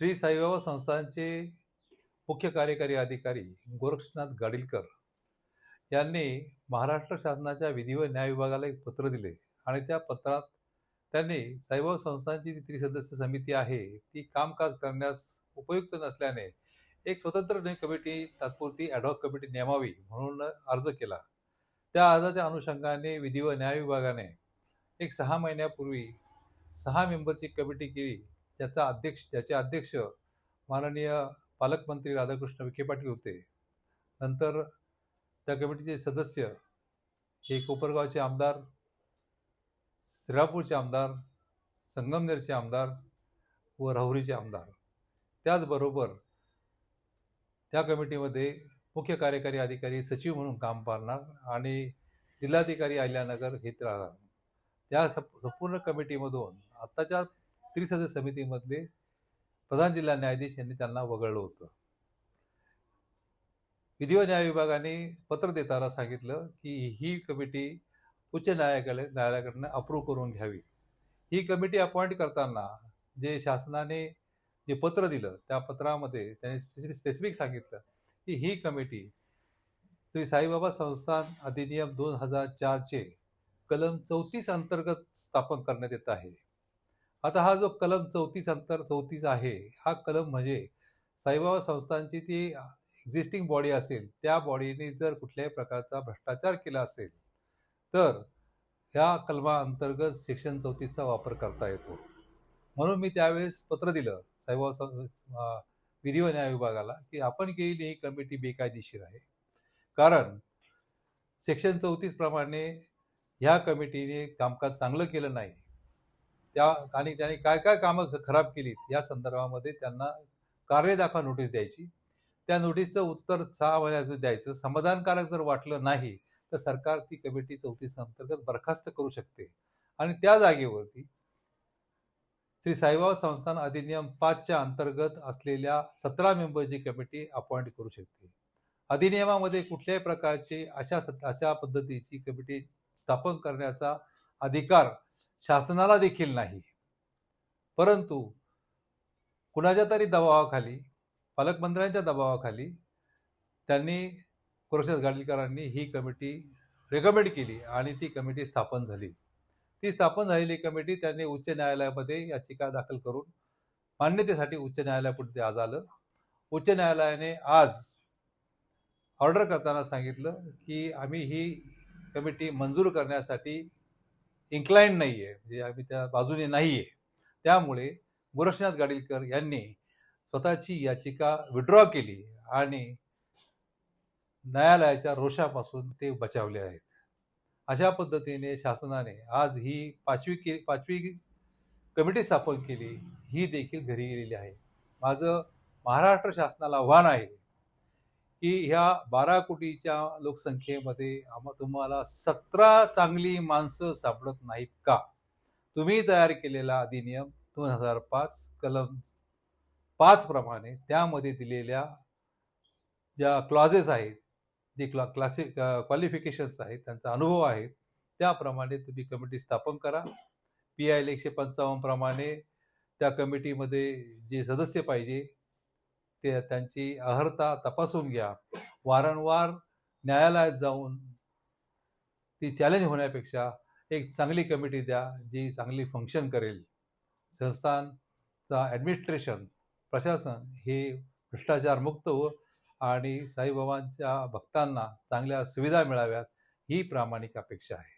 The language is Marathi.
श्री साईबाबा संस्थानचे मुख्य कार्यकारी अधिकारी गोरक्षनाथ गाडीलकर यांनी महाराष्ट्र शासनाच्या विधी व न्याय विभागाला एक पत्र दिले आणि त्या पत्रात त्यांनी साईबाबा संस्थानची जी त्रिसदस्य समिती आहे ती कामकाज करण्यास उपयुक्त नसल्याने एक स्वतंत्र कमिटी तात्पुरती ॲडहॉक कमिटी नेमावी म्हणून अर्ज केला. त्या अर्जाच्या अनुषंगाने विधी व न्याय विभागाने एक सहा महिन्यापूर्वी सहा मेंबरची कमिटी केली. त्याचा अध्यक्ष त्याचे अध्यक्ष माननीय पालकमंत्री राधाकृष्ण विखे पाटील होते. नंतर त्या कमिटीचे सदस्य हे कोपरगावचे आमदार श्रीरापूरचे आमदार संगमनेरचे आमदार व राहुरीचे आमदार. त्याचबरोबर त्या कमिटीमध्ये मुख्य कार्यकारी अधिकारी सचिव म्हणून काम पाहणार आणि जिल्हाधिकारी अहिल्यानगर हे राहणार. त्या संपूर्ण कमिटीमधून आत्ताच्या त्रिसदस्य समितीमधले प्रधान जिल्हा न्यायाधीश यांनी त्यांना वगळलं होतं. विधी व न्याय विभागाने पत्र देताना सांगितलं की ही कमिटी उच्च न्यायालय न्यायालयाकडनं अप्रूव्ह करून घ्यावी. ही कमिटी अपॉइंट करताना जे शासनाने जे पत्र दिलं त्या पत्रामध्ये त्यांनी स्पेसिफिक सांगितलं की ही कमिटी श्री साईबाबा संस्थान अधिनियम दोन हजार चारचे कलम चौतीस अंतर्गत स्थापन करण्यात येत आहे. आता हा जो कलम चौतीस अंतर चौतीस आहे हा कलम म्हणजे साईबाबा संस्थांची ती एक्झिस्टिंग बॉडी असेल त्या बॉडीने जर कुठल्याही प्रकारचा भ्रष्टाचार केला असेल तर ह्या कलमा अंतर्गत सेक्शन चौतीसचा वापर करता येतो. म्हणून मी त्यावेळेस पत्र दिलं साईबाबा विधी व न्याय विभागाला की आपण केलेली ही कमिटी बेकायदेशीर आहे. कारण सेक्शन चौतीस प्रमाणे ह्या कमिटीने कामकाज चांगलं केलं नाही. त्या आणि त्याने काय काय कामं खराब केलीत या संदर्भामध्ये त्यांना कार्यदाखवा नोटीस द्यायची. त्या नोटीसचं उत्तर सहा महिन्यात द्यायचं. समाधानकारक जर वाटलं नाही तर सरकार ती कमिटी चौतीस अंतर्गत बरखास्त करू शकते. आणि त्या जागेवरती श्री साईबाबा संस्थान अधिनियम पाचच्या अंतर्गत असलेल्या सतरा मेंबरची कमिटी अपॉइंट करू शकते. अधिनियमामध्ये कुठल्याही प्रकारची अशा अशा पद्धतीची कमिटी स्थापन करण्याचा अधिकार शासनाला देखील नाही. परंतु कुणाच्या तरी दबावाखाली पालकमंत्र्यांच्या दबावाखाली त्यांनी कुरक्षास गाडीलकरांनी ही कमिटी रेकमेंड केली आणि ती कमिटी स्थापन झाली. ती स्थापन झालेली कमिटी त्यांनी उच्च न्यायालयामध्ये याचिका दाखल करून मान्यतेसाठी उच्च न्यायालयापुढे ते आज आलं. उच्च न्यायालयाने आज ऑर्डर करताना सांगितलं की आम्ही ही कमिटी मंजूर करण्यासाठी इन्क्लाइन नाही आहे म्हणजे आम्ही त्या बाजूने नाही आहे त्यामुळे गोरक्षनाथ गाडीलकर यांनी स्वतःची याचिका विड्रॉ केली आणि न्यायालयाच्या रोषापासून ते बचावले आहेत. अशा पद्धतीने शासनाने आज ही पाचवी के पाचवी कमिटी स्थापन केली. ही देखील घरी गेलेली आहे. माझं महाराष्ट्र शासनाला आव्हान आहे की ह्या बारा कोटीच्या लोकसंख्येमध्ये आम्हा तुम्हाला सतरा चांगली माणसं सापडत नाहीत का? तुम्ही तयार केलेला अधिनियम दोन हजार पाच कलम पाच प्रमाणे त्यामध्ये दिलेल्या ज्या क्लॉजेस आहेत जे क्ला क्लासि क्वालिफिकेशन्स आहेत त्यांचा अनुभव आहेत त्याप्रमाणे तुम्ही कमिटी स्थापन करा. पी आय एल एकशे पंचावन्न प्रमाणे त्या कमिटीमध्ये जे सदस्य पाहिजे ते त्यांची अर्हता तपासून घ्या. वारंवार न्यायालयात जाऊन ती चॅलेंज होण्यापेक्षा एक चांगली कमिटी द्या जी चांगली फंक्शन करेल. संस्थानचा ॲडमिनिस्ट्रेशन प्रशासन हे भ्रष्टाचार मुक्त हो आणि साईबाबांच्या भक्तांना चांगल्या सुविधा मिळाव्यात ही प्रामाणिक अपेक्षा आहे.